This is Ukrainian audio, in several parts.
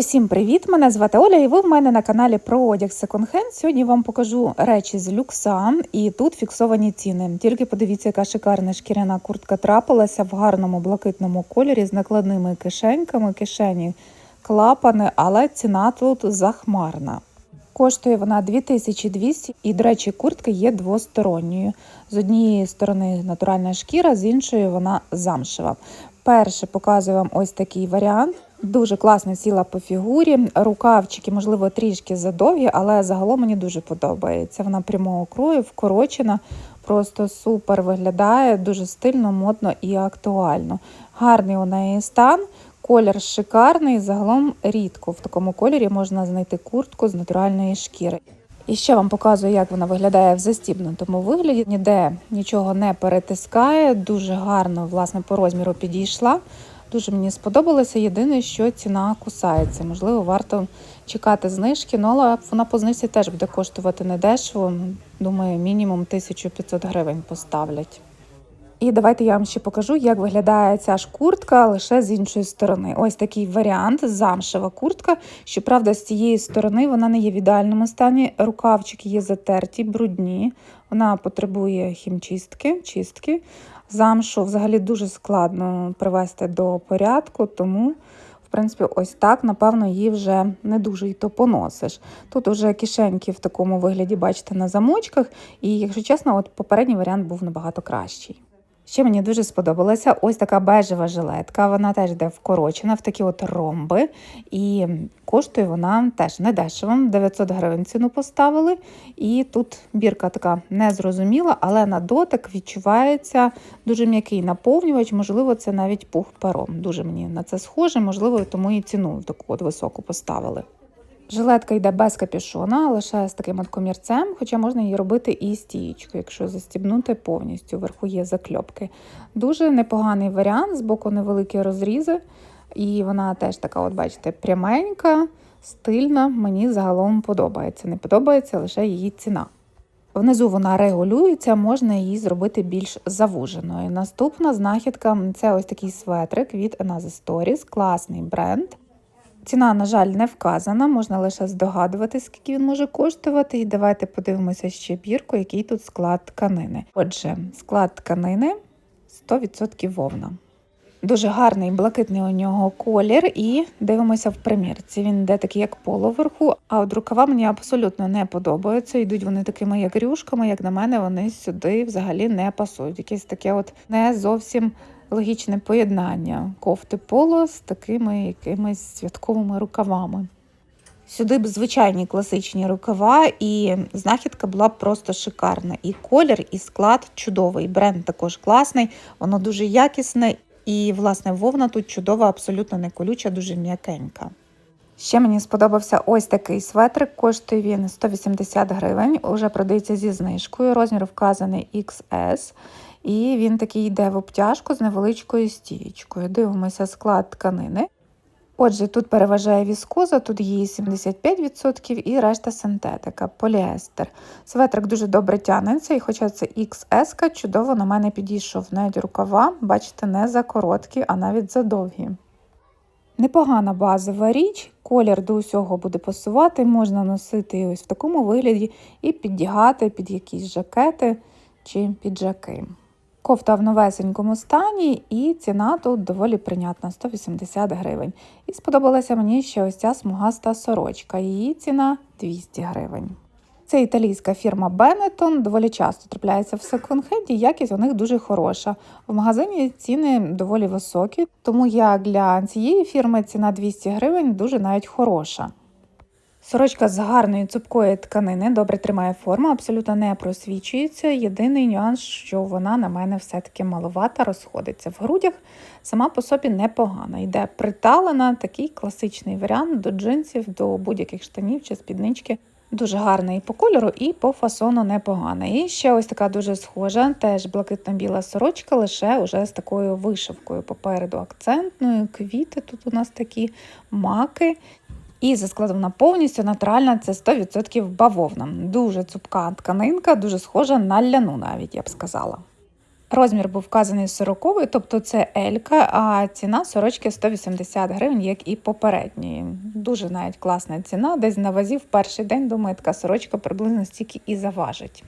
Усім привіт! Мене звати Оля, і ви в мене на каналі про одяг секонд-хенд. Сьогодні вам покажу речі з люкса, і тут фіксовані ціни. Тільки подивіться, яка шикарна шкіряна куртка трапилася в гарному блакитному кольорі з накладними кишеньками, кишені клапани, але ціна тут захмарна. Коштує вона 2200 і, до речі, куртка є двосторонньою. З однієї сторони натуральна шкіра, з іншої вона замшева. Перше показую вам ось такий варіант. Дуже класно сіла по фігурі. Рукавчики, можливо, трішки задовгі, але загалом мені дуже подобається. Вона прямого крою, вкорочена, просто супер виглядає, дуже стильно, модно і актуально. Гарний у неї стан. Колір шикарний, загалом рідко в такому кольорі можна знайти куртку з натуральної шкіри. І ще вам показую, як вона виглядає в застібнутому вигляді. Ніде нічого не перетискає, дуже гарно власне по розміру підійшла. Дуже мені сподобалося. Єдине, що ціна кусається. Можливо, варто чекати знижки, ну, але вона по знижці теж буде коштувати недешево. Думаю, мінімум 1500 гривень поставлять. І давайте я вам ще покажу, як виглядає ця ж куртка лише з іншої сторони. Ось такий варіант замшева куртка. Щоправда, з цієї сторони вона не є в ідеальному стані. Рукавчики є затерті, брудні. Вона потребує хімчистки, чистки. Замшу взагалі дуже складно привести до порядку, тому. В принципі, ось так, напевно, її вже не дуже й то поносиш. Тут вже кишеньки в такому вигляді, бачите, на замочках. І, якщо чесно, от попередній варіант був набагато кращий. Ще мені дуже сподобалася ось така бежева жилетка. Вона теж йде вкорочена в такі от ромби. І коштує вона теж не дешево. 900 гривень ціну поставили. І тут бірка така незрозуміла, але на дотик відчувається дуже м'який наповнювач. Можливо, це навіть пух пером. Дуже мені на це схоже, можливо, тому і ціну таку от високу поставили. Жилетка йде без капюшона, лише з таким от комірцем, хоча можна її робити і стієчкою, якщо застібнути повністю. Вверху є закльопки. Дуже непоганий варіант, з боку невеликі розрізи. І вона теж така, от бачите, пряменька, стильна. Мені загалом подобається. Не подобається лише її ціна. Внизу вона регулюється, можна її зробити більш завуженою. Наступна знахідка це ось такий светрик від Another Stories, класний бренд. Ціна, на жаль, не вказана, можна лише здогадувати, скільки він може коштувати. І давайте подивимося ще бірку, який тут склад тканини. Отже, склад тканини 100% вовна. Дуже гарний блакитний у нього колір, і дивимося в примірці. Він йде такий, як поло а от рукава мені абсолютно не подобаються. Йдуть вони такими, як рюшками, як на мене, вони сюди взагалі не пасують. Якесь таке, от не зовсім логічне поєднання кофти поло з такими якимись святковими рукавами. Сюди б звичайні класичні рукава, і знахідка була б просто шикарна. І колір, і склад чудовий. Бренд також класний, воно дуже якісне, і, власне, вовна тут чудова, абсолютно не колюча, дуже м'якенька. Ще мені сподобався ось такий светрик, коштує він 180 гривень, уже продається зі знижкою. Розмір вказаний XS. І він такий йде в обтяжку з невеличкою стієчкою. Дивимося склад тканини. Отже, тут переважає віскоза, тут її 75% і решта синтетика, поліестер. Светрик дуже добре тягнеться, і хоча це XS, чудово на мене підійшов. Навіть рукава, бачите, не за короткі, а навіть за довгі. Непогана базова річ, колір до усього буде пасувати, можна носити ось в такому вигляді і піддягати під якісь жакети чи піджаки. Кофта в новесенькому стані, і ціна тут доволі прийнятна 180 гривень. І сподобалася мені ще ось ця смугаста сорочка. Її ціна 200 гривень. Це італійська фірма Benetton, доволі часто трапляється в секонд-хенді, якість у них дуже хороша. В магазині ціни доволі високі, тому як для цієї фірми ціна 200 гривень дуже навіть хороша. Сорочка з гарної цупкої тканини добре тримає форму, абсолютно не просвічується. Єдиний нюанс, що вона на мене все-таки маловата, розходиться в грудях. Сама по собі непогана. Йде приталена, такий класичний варіант до джинсів, до будь-яких штанів чи спіднички. Дуже гарна і по кольору, і по фасону непогана. І ще ось така дуже схожа, теж блакитно-біла сорочка, лише уже з такою вишивкою попереду акцентною. Квіти тут у нас такі маки. І за складом вона повністю натуральна, це 100% бавовна. Дуже цупка тканинка, дуже схожа на ляну, навіть я б сказала. Розмір був вказаний 40, тобто це Елька, а ціна сорочки 180 гривень, як і попередньої. Дуже навіть класна ціна. Десь на вазі в перший день, думаю, така сорочка приблизно стільки і заважить.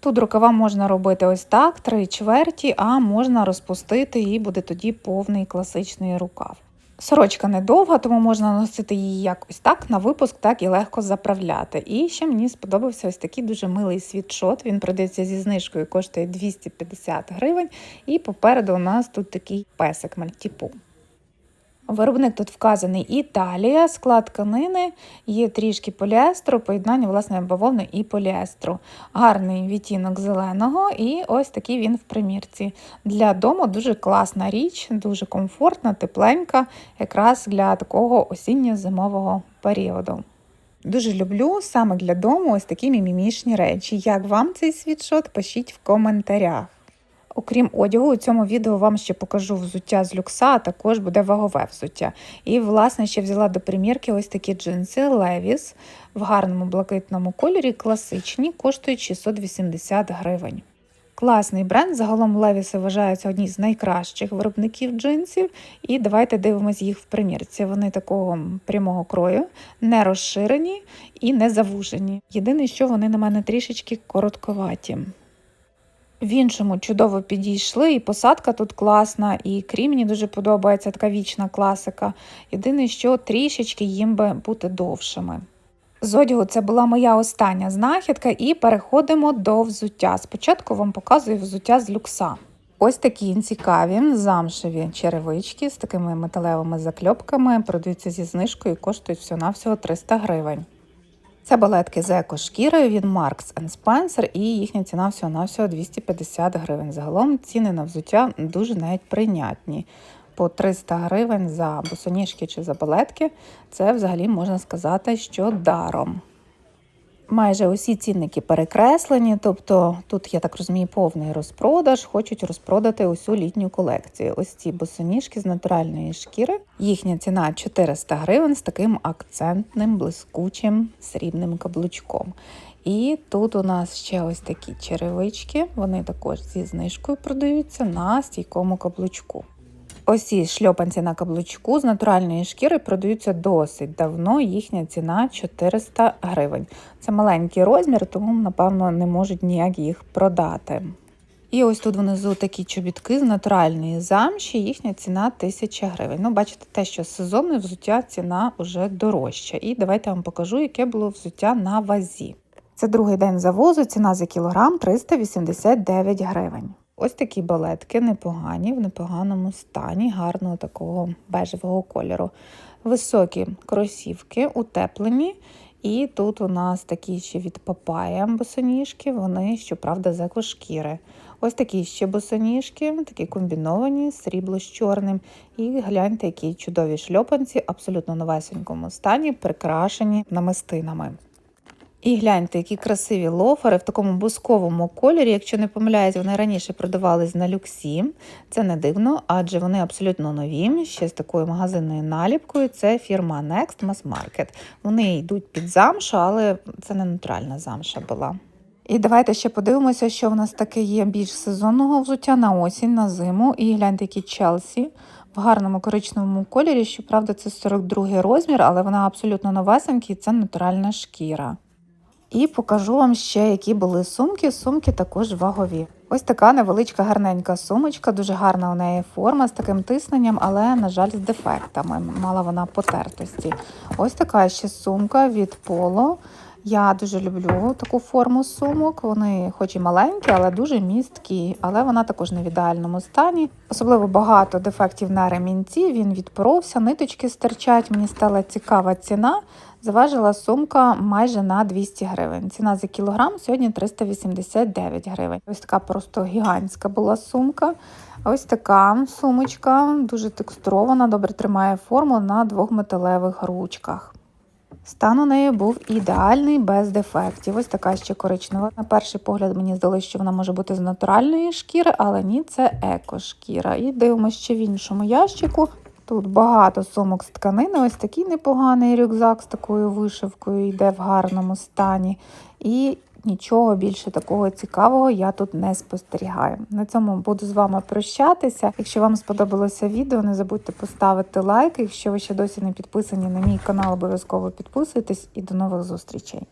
Тут рукава можна робити ось так, три чверті, а можна розпустити і буде тоді повний класичний рукав. Сорочка недовга, тому можна носити її як ось так на випуск, так і легко заправляти. І ще мені сподобався ось такий дуже милий світшот. Він продається зі знижкою, коштує 250 гривень. І попереду у нас тут такий песик мальтіпу. Виробник тут вказаний Італія, склад тканини, є трішки поліестру, поєднання власне бавовни і поліестру. Гарний відтінок зеленого, і ось такий він в примірці. Для дому дуже класна річ, дуже комфортна, тепленька, якраз для такого осінньо-зимового періоду. Дуже люблю саме для дому ось такі мімімішні речі. Як вам цей світшот? Пишіть в коментарях. Окрім одягу, у цьому відео вам ще покажу взуття з люкса, а також буде вагове взуття. І, власне, ще взяла до примірки ось такі джинси Levi's в гарному блакитному кольорі, класичні, коштують 680 гривень. Класний бренд. Загалом Levi's вважаються одні з найкращих виробників джинсів. І давайте дивимося їх в примірці. Вони такого прямого крою, не розширені і не завужені. Єдине, що вони на мене трішечки коротковаті. В іншому чудово підійшли, і посадка тут класна, і крім мені дуже подобається така вічна класика. Єдине, що трішечки їм би бути довшими. З одягу це була моя остання знахідка, і переходимо до взуття. Спочатку вам показую взуття з люкса. Ось такі цікаві замшеві черевички з такими металевими закльопками продаються зі знижкою і коштують всього-навсього 300 гривень. Це балетки з екошкірою від Marks Spencer і їхня ціна всього-навсього 250 гривень. Загалом ціни на взуття дуже навіть прийнятні. По 300 гривень за босоніжки чи за балетки. Це взагалі можна сказати, що даром. Майже усі цінники перекреслені, тобто тут, я так розумію, повний розпродаж, хочуть розпродати усю літню колекцію. Ось ці босоніжки з натуральної шкіри. Їхня ціна 400 гривень з таким акцентним, блискучим срібним каблучком. І тут у нас ще ось такі черевички, вони також зі знижкою продаються на стійкому каблучку. Ось ці шльопанці на каблучку з натуральної шкіри продаються досить давно. Їхня ціна 400 гривень. Це маленький розмір, тому, напевно, не можуть ніяк їх продати. І ось тут внизу такі чобітки з натуральної замші, їхня ціна 1000 гривень. Ну, бачите, те, що сезонне взуття ціна вже дорожча. І давайте я вам покажу, яке було взуття на вазі. Це другий день завозу, ціна за кілограм 389 гривень. Ось такі балетки непогані, в непоганому стані, гарного такого бежевого кольору. Високі кросівки, утеплені. І тут у нас такі ще від папая босоніжки, вони, щоправда, з екошкіри. Ось такі ще босоніжки, такі комбіновані, срібло з чорним. І гляньте, які чудові шльопанці, абсолютно новесенькому стані, прикрашені намистинами. І гляньте, які красиві лофери в такому бусковому кольорі. Якщо не помиляюсь, вони раніше продавались на люксі. Це не дивно, адже вони абсолютно нові, ще з такою магазинною наліпкою. Це фірма Next Mass Market. Вони йдуть під замшу, але це не натуральна замша була. І давайте ще подивимося, що в нас таке є більш сезонного взуття на осінь, на зиму. І гляньте, які Челсі в гарному коричневому кольорі. Щоправда, це 42 розмір, але вона абсолютно новесенька і це натуральна шкіра. І покажу вам ще, які були сумки. Сумки також вагові. Ось така невеличка гарненька сумочка, дуже гарна у неї форма з таким тисненням, але, на жаль, з дефектами. Мала вона потертості. Ось така ще сумка від Polo. Я дуже люблю таку форму сумок. Вони, хоч і маленькі, але дуже місткі. Але вона також не в ідеальному стані. Особливо багато дефектів на ремінці. Він відпоровся, ниточки стирчать. Мені стала цікава ціна. Заважила сумка майже на 200 гривень. Ціна за кілограм сьогодні 389 гривень. Ось така просто гігантська була сумка. Ось така сумочка, дуже текстурована, добре тримає форму на двох металевих ручках. Стан у неї був ідеальний, без дефектів. Ось така ще коричнева. На перший погляд мені здалося, що вона може бути з натуральної шкіри, але ні, це екошкіра. І дивимося ще в іншому ящику. Тут багато сумок з тканини, ось такий непоганий рюкзак з такою вишивкою йде в гарному стані. І Нічого більше такого цікавого я тут не спостерігаю. На цьому буду з вами прощатися. Якщо вам сподобалося відео, не забудьте поставити лайк. Якщо ви ще досі не підписані на мій канал, обов'язково підписуйтесь і до нових зустрічей.